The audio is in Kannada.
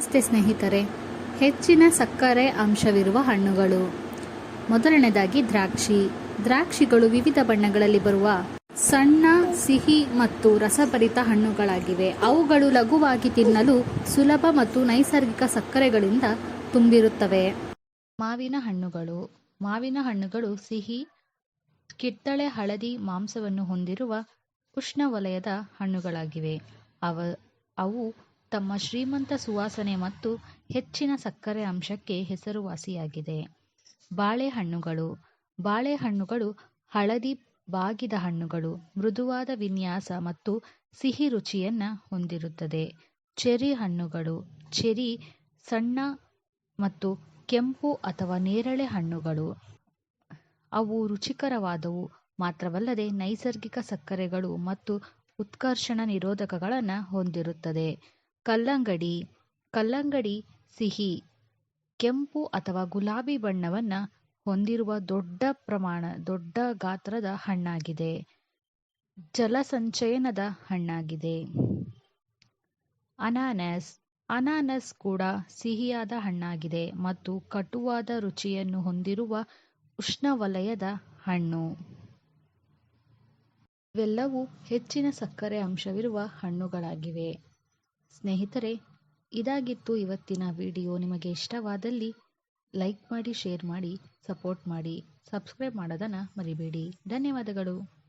ನಮಸ್ತೆ ಸ್ನೇಹಿತರೆ. ಹೆಚ್ಚಿನ ಸಕ್ಕರೆ ಅಂಶವಿರುವ ಹಣ್ಣುಗಳು. ಮೊದಲನೇದಾಗಿ ದ್ರಾಕ್ಷಿ. ದ್ರಾಕ್ಷಿಗಳು ವಿವಿಧ ಬಣ್ಣಗಳಲ್ಲಿ ಬರುವ ಸಣ್ಣ, ಸಿಹಿ ಮತ್ತು ರಸಭರಿತ ಹಣ್ಣುಗಳಾಗಿವೆ. ಅವುಗಳು ಲಘುವಾಗಿ ತಿನ್ನಲು ಸುಲಭ ಮತ್ತು ನೈಸರ್ಗಿಕ ಸಕ್ಕರೆಗಳಿಂದ ತುಂಬಿರುತ್ತವೆ. ಮಾವಿನ ಹಣ್ಣುಗಳು. ಮಾವಿನ ಹಣ್ಣುಗಳು ಸಿಹಿ, ಕಿತ್ತಳೆ, ಹಳದಿ ಮಾಂಸವನ್ನು ಹೊಂದಿರುವ ಉಷ್ಣವಲಯದ ಹಣ್ಣುಗಳಾಗಿವೆ. ಅವ, ಅವು ತಮ್ಮ ಶ್ರೀಮಂತ ಸುವಾಸನೆ ಮತ್ತು ಹೆಚ್ಚಿನ ಸಕ್ಕರೆ ಅಂಶಕ್ಕೆ ಹೆಸರುವಾಸಿಯಾಗಿದೆ. ಬಾಳೆಹಣ್ಣುಗಳು. ಬಾಳೆಹಣ್ಣುಗಳು ಹಳದಿ ಬಾಗಿದ ಹಣ್ಣುಗಳು, ಮೃದುವಾದ ವಿನ್ಯಾಸ ಮತ್ತು ಸಿಹಿ ರುಚಿಯನ್ನು ಹೊಂದಿರುತ್ತದೆ. ಚೆರಿ ಹಣ್ಣುಗಳು. ಚೆರಿ ಸಣ್ಣ ಮತ್ತು ಕೆಂಪು ಅಥವಾ ನೇರಳೆ ಹಣ್ಣುಗಳು. ಅವು ರುಚಿಕರವಾದವು. ಮಾತ್ರವಲ್ಲದೆ ನೈಸರ್ಗಿಕ ಸಕ್ಕರೆಗಳು ಮತ್ತು ಉತ್ಕರ್ಷಣ ನಿರೋಧಕಗಳನ್ನು ಹೊಂದಿರುತ್ತದೆ. ಕಲ್ಲಂಗಡಿ ಕಲ್ಲಂಗಡಿ ಸಿಹಿ, ಕೆಂಪು ಅಥವಾ ಗುಲಾಬಿ ಬಣ್ಣವನ್ನು ಹೊಂದಿರುವ ದೊಡ್ಡ ಪ್ರಮಾಣ, ದೊಡ್ಡ ಗಾತ್ರದ ಹಣ್ಣಾಗಿದೆ. ಜಲಸಂಚಯನದ ಹಣ್ಣಾಗಿದೆ. ಅನಾನಸ್ ಅನಾನಸ್ ಕೂಡ ಸಿಹಿಯಾದ ಹಣ್ಣಾಗಿದೆ ಮತ್ತು ಕಟುವಾದ ರುಚಿಯನ್ನು ಹೊಂದಿರುವ ಉಷ್ಣವಲಯದ ಹಣ್ಣು. ಇವೆಲ್ಲವೂ ಹೆಚ್ಚಿನ ಸಕ್ಕರೆ ಅಂಶವಿರುವ ಹಣ್ಣುಗಳಾಗಿವೆ. ಸ್ನೇಹಿತರೆ, ಇದಾಗಿತ್ತು ಇವತ್ತಿನ ವಿಡಿಯೋ. ನಿಮಗೆ ಇಷ್ಟವಾದಲ್ಲಿ ಲೈಕ್ ಮಾಡಿ, ಶೇರ್ ಮಾಡಿ, ಸಪೋರ್ಟ್ ಮಾಡಿ, ಸಬ್ಸ್ಕ್ರೈಬ್ ಮಾಡೋದನ್ನು ಮರಿಬೇಡಿ. ಧನ್ಯವಾದಗಳು.